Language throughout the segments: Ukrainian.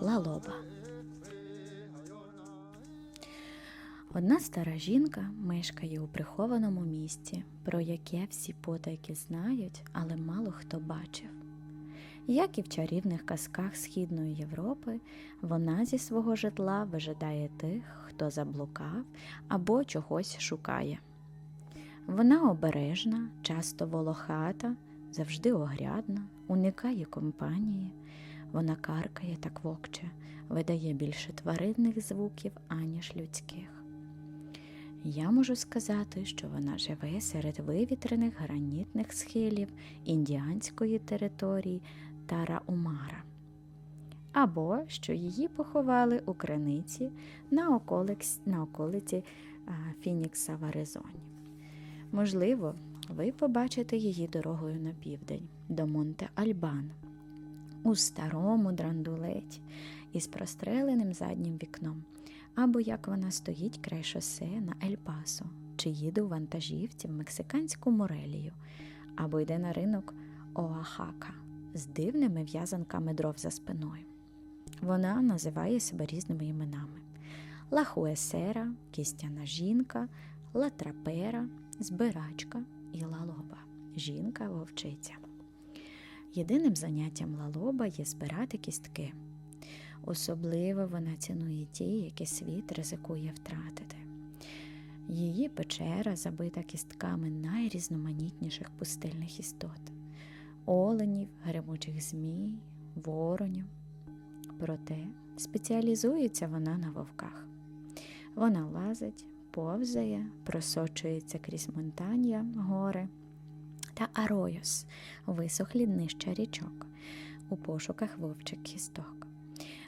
Лалоба. Одна стара жінка мешкає у прихованому місті, про яке всі потайки знають, але мало хто бачив. Як і в чарівних казках Східної Європи, вона зі свого житла вижидає тих, хто заблукав або чогось шукає. Вона обережна, часто волохата, завжди огрядна, уникає компанії. Вона каркає та квокче, видає більше тваринних звуків, аніж людських. Я можу сказати, що вона живе серед вивітрених гранітних схилів індіанської території Тара-Умара, або що її поховали у криниці на, околиць, на околиці Фінікса в Аризоні. Можливо, ви побачите її дорогою на південь до Монте Альбан у старому драндулеті із простреленим заднім вікном, або як вона стоїть край шосе на Ель-Пасо, чи їде у вантажівці в мексиканську Морелію, або йде на ринок Оахака з дивними в'язанками дров за спиною. Вона називає себе різними іменами: Лахуесера, кістяна жінка, латрапера, збирачка і лалоба жінка вовчиця. Єдиним заняттям лалоба є збирати кістки. Особливо вона цінує ті, які світ ризикує втратити. Її печера забита кістками найрізноманітніших пустельних істот оленів, гремучих змій, воронів. Проте спеціалізується вона на вовках. Вона лазить, повзає, просочується крізь монтання, гори та аройос, висохлі днища річок, у пошуках вовчих кісток.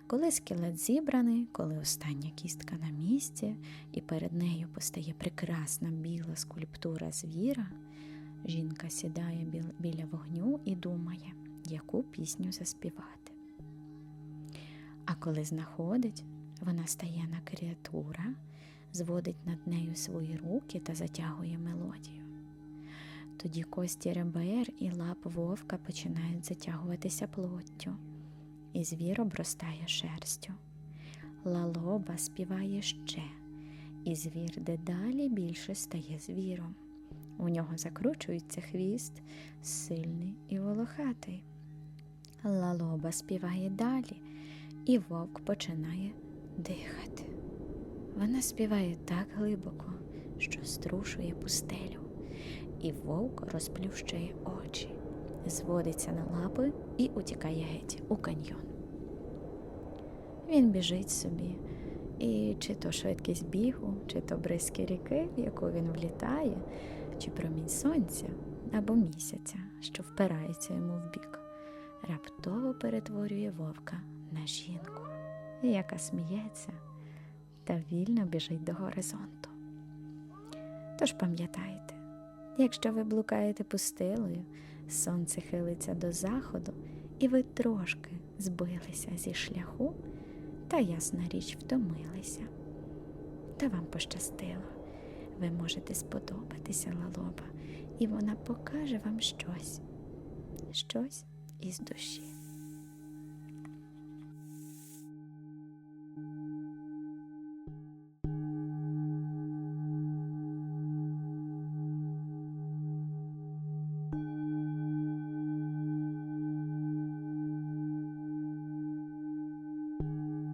Коли скелет зібраний, коли остання кістка на місці, і перед нею постає прекрасна біла скульптура звіра, жінка сідає біл- біля вогню і думає, яку пісню заспівати. А коли знаходить, вона стає на креатура, зводить над нею свої руки та затягує мелодію. Тоді кості ребер і лап вовка починають затягуватися плоттю, і звір обростає шерстю. Лалоба співає ще, і звір дедалі більше стає звіром. У нього закручується хвіст, сильний і волохатий. Лалоба співає далі, і вовк починає дихати. Вона співає так глибоко, що струшує пустелю, і вовк розплющує очі, зводиться на лапи і утікає геть у каньйон. Він біжить собі, і чи то швидкість бігу, чи то бризки ріки, в яку він влітає, чи промінь сонця або місяця, що впирається йому в бік, раптово перетворює вовка на жінку, яка сміється та вільно біжить до горизонту. Тож пам'ятайте, якщо ви блукаєте пустилою, сонце хилиться до заходу, і ви трошки збилися зі шляху, та ясна річ втомилися. Та вам пощастило, ви можете сподобатися лалоба, і вона покаже вам щось, щось із душі.